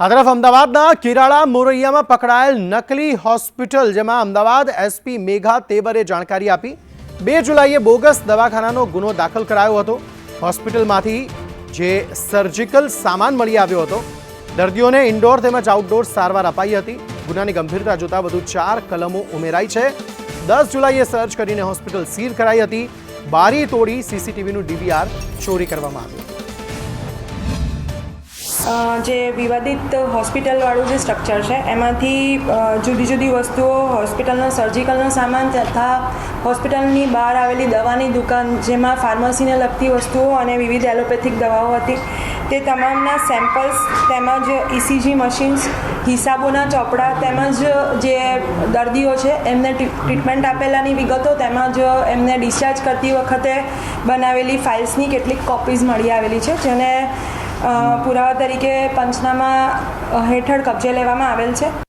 આ તરફ અમદાવાદના કિરાળા મોરૈયામાં પકડાયેલ નકલી હોસ્પિટલ, જેમાં અમદાવાદ એસપી મેઘા તેબરે જાણકારી આપી. બે જુલાઈએ બોગસ દવાખાનાનો ગુનો દાખલ કરાયો હતો. હોસ્પિટલમાંથી જે સર્જિકલ સામાન મળી આવ્યો હતો. દર્દીઓને ઇન્ડોર તેમજ આઉટડોર સારવાર અપાઈ હતી. ગુનાની ગંભીરતા જોતા વધુ ચાર કલમો ઉમેરાઈ છે. દસ જુલાઈએ સર્ચ કરીને હોસ્પિટલ સીલ કરાઈ હતી. બારી તોડી સીસીટીવીનું ડીવીઆર ચોરી કરવામાં આવ્યું. જે વિવાદિત હોસ્પિટલવાળું જે સ્ટ્રક્ચર છે, એમાંથી જુદી જુદી વસ્તુઓ, હોસ્પિટલનો સર્જિકલનો સામાન તથા હોસ્પિટલની બહાર આવેલી દવાની દુકાન, જેમાં ફાર્મસીને લગતી વસ્તુઓ અને વિવિધ એલોપેથિક દવાઓ હતી, તે તમામના સેમ્પલ્સ તેમજ ઇસીજી મશીન્સ હિસાબોના ચોપડા તેમજ જે દર્દીઓ છે, એમને ટ્રીટમેન્ટ આપેલાની વિગતો તેમજ એમને ડિસ્ચાર્જ કરતી વખતે બનાવેલી ફાઇલ્સની કેટલીક કોપીઝ મળી આવેલી છે, જેને પુરાવા તરીકે પંચનામા હેઠળ કબજે લેવામાં આવેલ છે.